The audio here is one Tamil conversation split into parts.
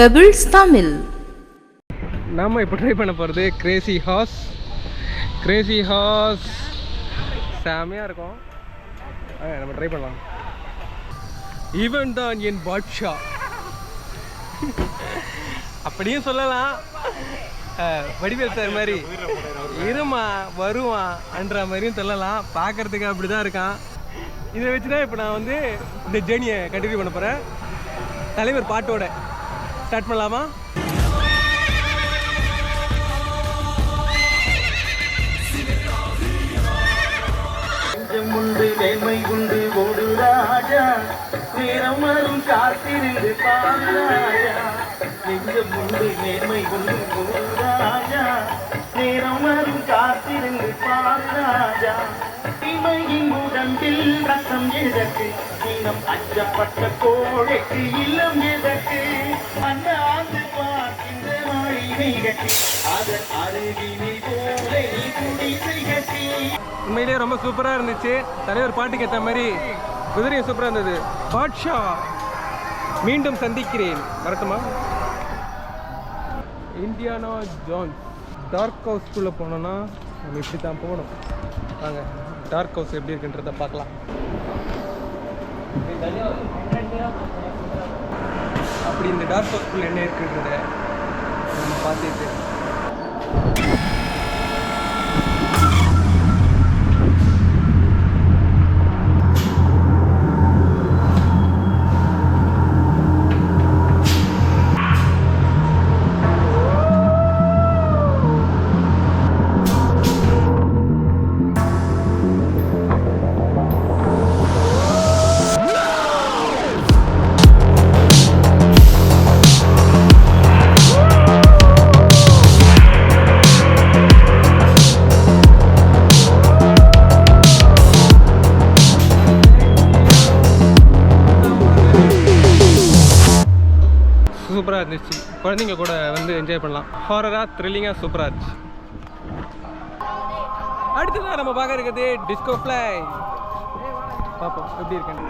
பெபிள்ஸ் தமிழ் நாம் இப்போ ட்ரை பண்ண போகிறது கிரேசி ஹார்ஸ் கிரேசி ஹார்ஸ் செமையாக இருக்கும். நம்ம ட்ரை பண்ணலாம். இவன் தான் என் பாட்ஷா. அப்படியும் சொல்லலாம். வடிவேல் சார் மாதிரி இருமா வருவான் மாதிரியும் சொல்லலாம். பார்க்கறதுக்கு அப்படி தான் இருக்கான். இதை வச்சு தான் இப்போ நான் வந்து இந்த ஜேர்னியை கண்டினியூ பண்ண போகிறேன் தலைவர் பாட்டோட. ஸ்டார்ட் பண்ணலாமா? உண்டு நேர்மை உண்டு ஓடு ராஜா. நேரம் வரும் காத்திருந்து பாரு நெஞ்சம் உண்டு நேர்மை உண்டு ஓடு ராஜா. நேரம் வரும் காத்திருந்து இமையின் உடம்பில் ரசம் எதற்கு? இன்னும் அச்சப்பட்ட கோழைக்கு இல்லம் எதற்கு அண்ணாந்து பார்க்கின்ற மாளிகை நிகழ்ச்சி அதன் அருகினில் போலை குடி கட்டி உண்மையிலேயே ரொம்ப சூப்பராக இருந்துச்சு. தலைவர் பாட்டுக்கு ஏற்ற மாதிரி குதிரையும் சூப்பராக இருந்தது. பாட்ஷா மீண்டும் சந்திக்கிறேன். வரட்டுமா இந்தியானா ஜான் டார்க் ஹவுஸ்க்குள்ளே போனோன்னா நம்ம இப்படி தான் போகணும். வாங்க டார்க் ஹவுஸ் எப்படி இருக்குன்றதை பார்க்கலாம். அப்படி இந்த டார்க் ஹவுஸ்க்குள்ளே என்ன இருக்குன்றத நம்ம பார்த்துட்டு குழந்தைங்க கூட வந்து என்ஜாய் பண்ணலாம். ஹாரராக த்ரில்லிங்காக சூப்பராக இருந்துச்சு. அடுத்ததான் நம்ம பார்க்க இருக்கிறது டிஸ்கோ ஃப்ளை பார்ப்போம் எப்படி இருக்குன்னு.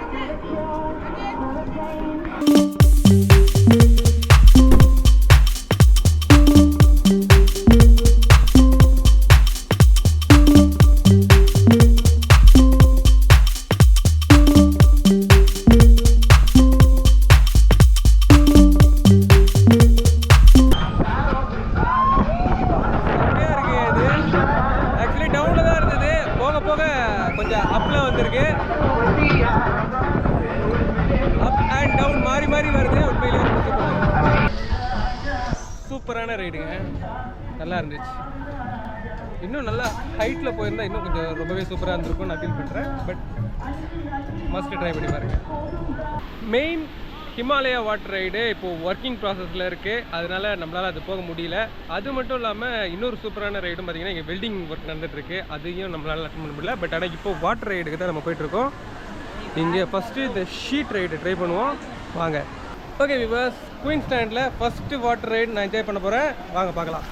கொஞ்சம் அப்பில் வந்திருக்கு. அப் அண்ட் டவுன் மாறி மாறி வருது. உண்மையிலே சூப்பரான ரைடுங்க. நல்லா இருந்துச்சு. இன்னும் நல்லா ஹைட்டில் போயிருந்தால் இன்னும் கொஞ்சம் ரொம்பவே சூப்பராக இருந்திருக்கும்னு நான் ஃபீல் பண்ணுறேன் பட் மஸ்ட் ட்ரை பண்ணி பாருங்கள் மெயின் ஹிமாலயா வாட்டர் ரைடு இப்போது ஒர்க்கிங் ப்ராசஸில் இருக்குது அதனால் நம்மளால் அது போக முடியல. அது மட்டும் இல்லாமல் இன்னொரு சூப்பரான ரைடும் பார்த்திங்கன்னா இங்கே வெல்டிங் ஒர்க் நடந்துட்டுருக்கு. அதையும் நம்மளால் அட்டன் பண்ண முடியல. பட் ஆனால் இப்போ வாட்டர் ரைடுக்கு தான் நம்ம போயிட்டுருக்கோம். இங்கே ஃபஸ்ட்டு இந்த ஷீட் ரைடு ட்ரை பண்ணுவோம். வாங்க. ஓகே விவாஸ் குயின் ஸ்டாண்டில் ஃபஸ்ட்டு வாட்டர் ரைடு நான் என்ஜாய் பண்ண போகிறேன் வாங்க பார்க்கலாம்.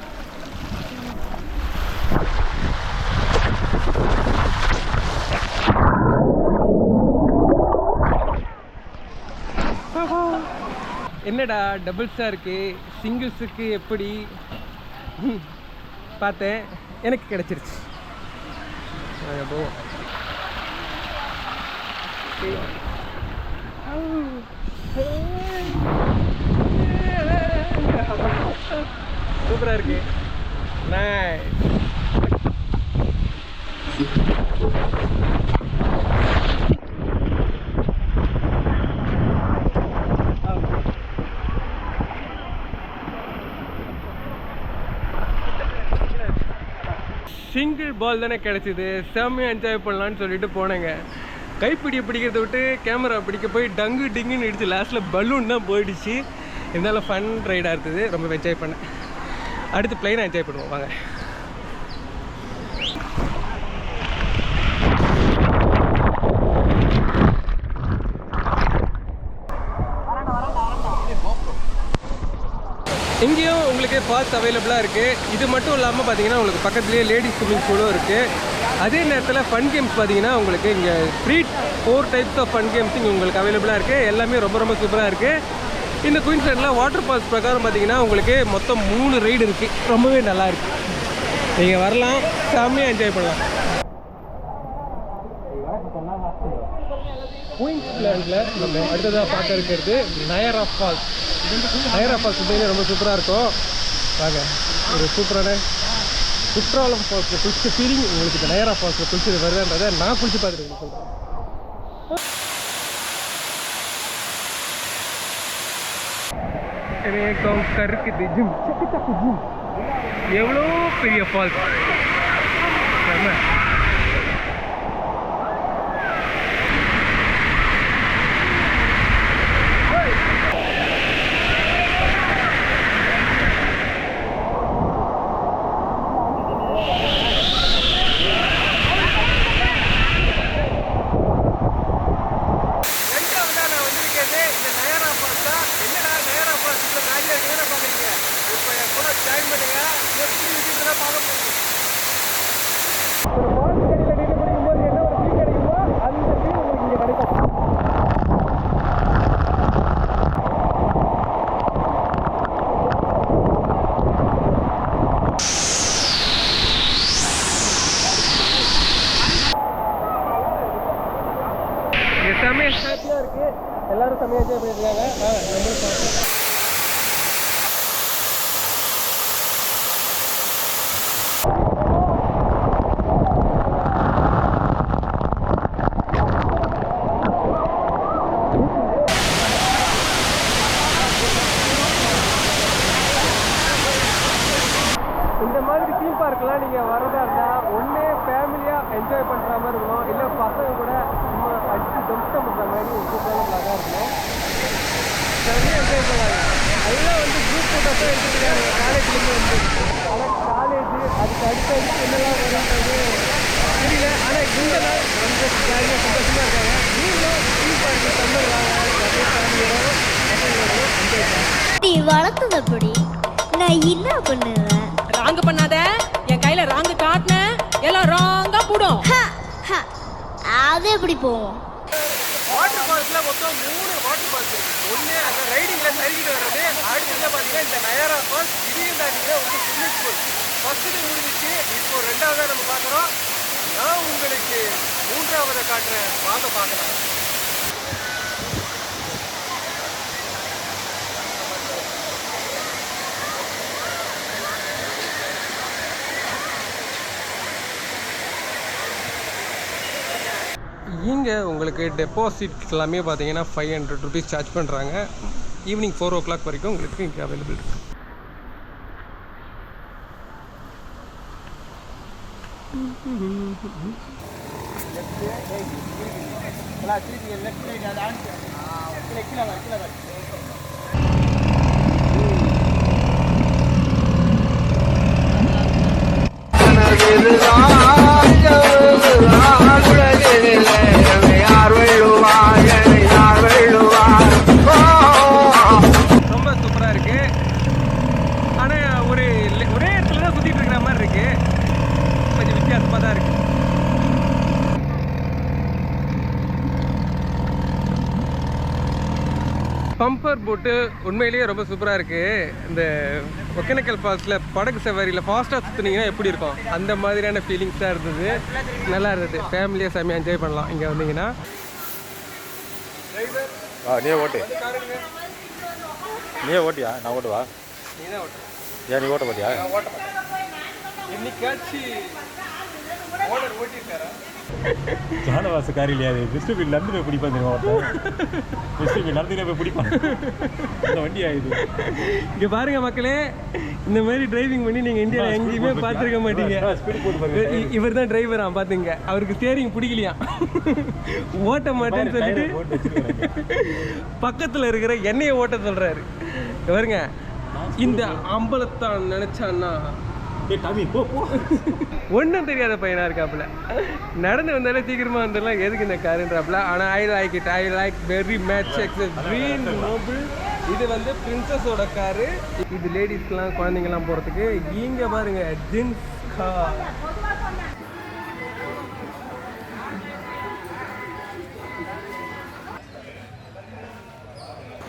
என்னடா டபுள்ஸாக இருக்குது சிங்கிள்ஸுக்கு எப்படி? பார்த்தேன். எனக்கு கிடச்சிருச்சு. போவோம் சூப்பராக இருக்கு. நைஸ் பால் தானே கிடச்சிது. செம்மையாக என்ஜாய் பண்ணலான்னு சொல்லிட்டு போனேங்க. கைப்பிடியை பிடிக்கிறத விட்டு கேமரா பிடிக்க போய் டங்கு டிங்குன்னு இடிச்சு லாஸ்ட்டில் பலூன் தான் போயிடுச்சு. இருந்தாலும் ஃபன் ரைடாக இருந்தது. ரொம்ப என்ஜாய் பண்ணேன். அடுத்து பிளைனாக என்ஜாய் பண்ணுவோம். வாங்க. இங்கேயும் உங்களுக்கு ஃபால்ஸ் அவைலபிளாக இருக்குது இது மட்டும் இல்லாமல் பார்த்தீங்கன்னா உங்களுக்கு பக்கத்துலேயே லேடிஸ் ஸ்விம்மிங் பூலும் இருக்குது அதே நேரத்தில் ஃபன் கேம்ஸ் பார்த்தீங்கன்னா உங்களுக்கு இங்கே three four types of fun games இங்கே உங்களுக்கு அவைலபிளாக இருக்குது எல்லாமே ரொம்ப ரொம்ப சூப்பராக இருக்குது இந்த குயின்ஸ்லேண்டில் வாட்டர் ஃபால்ஸ் பிரகாரம் பார்த்தீங்கன்னா உங்களுக்கு மொத்தம் மூணு ரைடு இருக்குது ரொம்பவே நல்லாயிருக்கு நீங்கள் வரலாம். செம்மையாக என்ஜாய் பண்ணலாம். குயின்ஸ்லாண்டில் நம்ம அடுத்ததாக பார்க்க இருக்கிறது நயரா ஃபால்ஸ். நயரா ஃபால்ஸ் பார்த்தீங்கன்னா ரொம்ப சூப்பராக இருக்கும். வாங்க ஒரு சூப்பரான குற்றாலம் ஃபால்ஸில் குளிச்ச ஃபீலிங் உங்களுக்கு இந்த நயரா ஃபால்ஸில் குளிச்சது வருதுன்றதை நான் குளிச்சு பார்த்துட்டு சொல்கிறேன் ரேகம் கருக்குது ஜிம் ஜிம். எவ்வளோ பெரிய ஃபால்ஸ் செம்ம ரெண்டாவதா நான் வந்திருக்கிறது இந்த நயரா ஃபால்ஸ் தான் என்னடா நயரா ஃபால்ஸ் இப்போ காலியாக இருக்குதுன்னு பார்க்குறீங்க இப்போ என் கூட ஜாயின் பண்ணுங்க எப்படி இருக்குதுன்னு பார்க்க போகிறீங்க ஒரு ஃபால்ஸ் கடையில் நின்று படிக்கும்போது என்ன ஒரு ஃபீல் கிடைக்குமோ அந்த ஃபீல் உங்களுக்கு இங்கே கிடைக்கும் இங்க செமையா ஹாப்பியாக இருக்கு எல்லாரும் செம்மையாக என்ஜாய் ஆ நம்மளும் இந்த மாதிரி தீம் பார்க்கெலாம் நீங்கள் வரதா இருந்தால் ஒன்றே ஃபேமிலியாக என்ஜாய் பண்ணுற மாதிரி இருக்கணும். இல்லை பசங்க கூட அடித்து அடிச்சு பண்ணுற மாதிரி ஒரு சூப்பரான பிளாகாக இருக்கும் சரியாக என்ஜாய் பண்ணாங்க அதெல்லாம் வந்து குரூப் ஃபோட்டோஸாக எடுத்துக்கிறாங்க காலேஜ்லேருந்து வந்து ஆனால் காலேஜ் அதுக்கு அடுத்த அடுத்து என்னெல்லாம் வரும்ன்றது தெரியல ஆனால் இந்த நாள் ரொம்ப ஜாலியாக சந்தோஷமாக இருக்காங்க நீங்களும் தீம் பார்க்கு நிறைய ஃபேமிலியோட நீ வளர்த்தது நான் என்ன பண்ணுவேன்? அது எப்படி போவோம் வாட்டர் பார்க்ல மொத்தம் மூணு வாட்டர் பார்க் இருக்கு. ஒன்று அந்த ரைடிங்ல சரிக்கிட்டு வர்றது அடுத்தது பார்த்தீங்கன்னா இந்த நயாரா ஃபால்ஸ் இதையும் தாண்டிங்க வந்து ஸ்விம்மிங் பூல் ஃபர்ஸ்ட்டு முடிஞ்சிச்சு. இப்போ ரெண்டாவதாக நம்ம பார்க்குறோம். நான் உங்களுக்கு மூன்றாவதை காட்டுறேன். வாங்க பார்க்கலாம். இங்கே உங்களுக்கு டெபாசிட் எல்லாமே பார்த்தீங்கன்னா ஃபைவ் ஹண்ட்ரட் ருபீஸ் சார்ஜ் பண்ணுறாங்க ஈவினிங் ஃபோர் ஓ கிளாக் வரைக்கும் உங்களுக்கு இங்கே அவைலபிள் இருக்கு. இதுதான். உண்மையிலேயே ரொம்ப சூப்பராக இருக்குது இந்த ஒகேனக்கல் ஃபால்ஸில் படகு சவாரியில் ஃபாஸ்ட்டாக சுற்றுனீங்கன்னா எப்படி இருக்கும்? அந்த மாதிரியான ஃபீலிங்ஸாக இருந்தது. நல்லா இருந்தது. ஃபேமிலியாக செம்மையாக என்ஜாய் பண்ணலாம். இங்கே வந்தீங்கன்னா. ஆ நீயே ஓட்டு. நீயே ஓட்டியா? நான் ஓட்டுவா? நீ ஏன் நீ ஓட்ட போட்டியா என்னைக்காச்சும் ஓனர் ஓட்டியிருக்காரா? ஜானவாச காரி இல்லையா அது டிஸ்ட்ரிபியூட் நடந்து போய் பிடிப்பான் தெரியுமா டிஸ்ட்ரிபியூட் நடந்துட்டே போய் பிடிப்பான். இந்த வண்டி ஆகுது இங்க பாருங்க மக்களே இந்த மாதிரி டிரைவிங் பண்ணி நீங்க இந்தியாவில் எங்கேயுமே பார்த்துருக்க மாட்டீங்க. ஸ்பீடு போட்டு பாருங்க இவர் தான் டிரைவரா பாத்துங்க. அவருக்கு ஸ்டேரிங் பிடிக்கலையா? ஓட்ட மாட்டேன்னு சொல்லிட்டு. பக்கத்துல இருக்கிற எண்ணெயை ஓட்ட சொல்றாரு. இங்க பாருங்க. இந்த அம்பலத்தான் நினைச்சான்னா ஒன்றும் தெரியாத பையனா இருக்காப்புல. நடந்து வந்தாலே சீக்கிரமா வந்துடலாம். எதுக்கு இந்த காருன்றாப்புல? ஆனால் I like it I like very much excess green noble இது வந்து பிரின்சஸோட காரு. இது லேடிஸ்லாம் குழந்தைங்கலாம் போகிறதுக்கு இங்கே பாருங்க ஜின்ஸ் கார்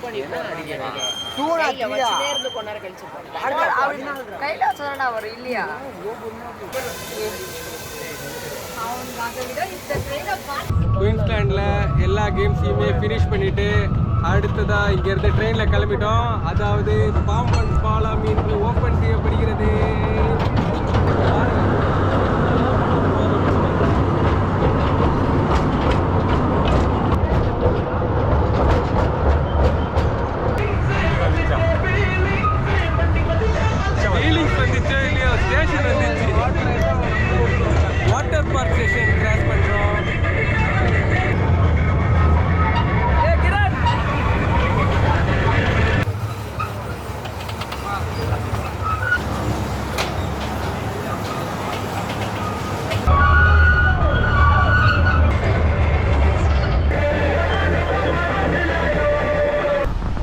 கையில அவர் இல்லையா? குயின்ஸ்லாண்டில் எல்லா கேம்ஸையுமே ஃபினிஷ் பண்ணிட்டு அடுத்ததா இங்கேருந்து ட்ரெயினில் கிளம்பிட்டோம். அதாவது பாம்பன் பாலம் இன்று ஓப்பன் செய்யப்படுகிறது.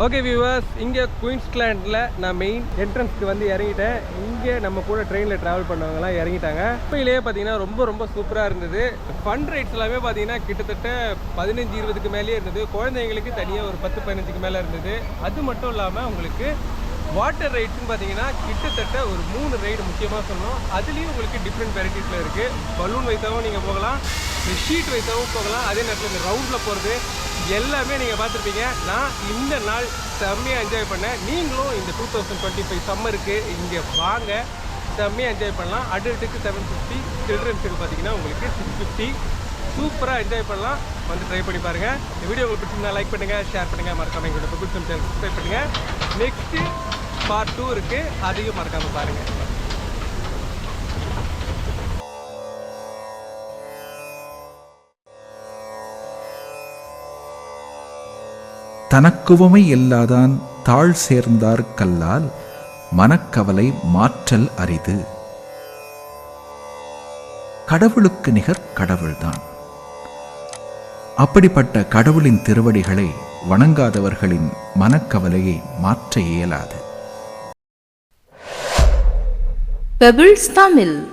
ஓகே வியூவர்ஸ் இங்கே குயின்ஸ்லாண்டில் நான் மெயின் என்ட்ரன்ஸ்க்கு வந்து இறங்கிட்டேன். இங்கே நம்ம கூட ட்ரெயினில் ட்ராவல் பண்ணவங்கலாம் இறங்கிட்டாங்க. இப்போயிலேயே பார்த்தீங்கன்னா ரொம்ப ரொம்ப சூப்பராக இருந்தது. ஃபன் ரைட்ஸ் எல்லாமே பார்த்தீங்கன்னா கிட்டத்தட்ட பதினஞ்சு இருபதுக்கு மேலேயே இருந்தது. குழந்தைங்களுக்கு தனியாக ஒரு பத்து பதினஞ்சுக்கு மேலே இருந்தது. அது மட்டும் இல்லாமல் உங்களுக்கு வாட்டர் ரைட்ஸ்னு பார்த்தீங்கன்னா கிட்டத்தட்ட ஒரு மூணு ரைடு முக்கியமாக சொல்லணும். அதுலேயும் உங்களுக்கு டிஃப்ரெண்ட் வெரைட்டிஸில் இருக்குது பலூன் வைத்தாவும் நீங்கள் போகலாம். ஷீட் வைத்தாவும் போகலாம். அதே நேரத்தில் இந்த ரவுண்டில் போகிறது எல்லாமே நீங்கள் பார்த்துருப்பீங்க. நான் இந்த நாள் செம்மையாக என்ஜாய் பண்ணேன். நீங்களும் இந்த டூ தௌசண்ட் டுவெண்ட்டி ஃபைவ் சம்மருக்கு இங்கே வாங்க. செம்மையாக என்ஜாய் பண்ணலாம். அடல்ட்டுக்கு செவன் ஃபிஃப்டி சில்ட்ரன்ஸுக்கு பார்த்தீங்கன்னா உங்களுக்கு சிக்ஸ் ஃபிஃப்டி சூப்பராக என்ஜாய் பண்ணலாம். வந்து ட்ரை பண்ணி பாருங்கள் இந்த வீடியோ உங்களுக்கு பிடிச்சிருந்தா லைக் பண்ணுங்கள் ஷேர் பண்ணுங்கள் மறக்காமல் எங்களோட புக்கு சேனல் சப்ஸ்கிரைப் பண்ணுங்கள் நெக்ஸ்ட்டு பார்ட் டூ இருக்குது அதையும் மறக்காமல் பாருங்கள் தனக்குவமை இல்லாதான் தாழ் சேர்ந்தார் கல்லால் மனக்கவலை மாற்றல் அரிது. கடவுளுக்கு நிகர் கடவுள்தான். அப்படிப்பட்ட கடவுளின் திருவடிகளை வணங்காதவர்களின் மனக்கவலையை மாற்ற இயலாது. பெபிள்ஸ் தமிழ்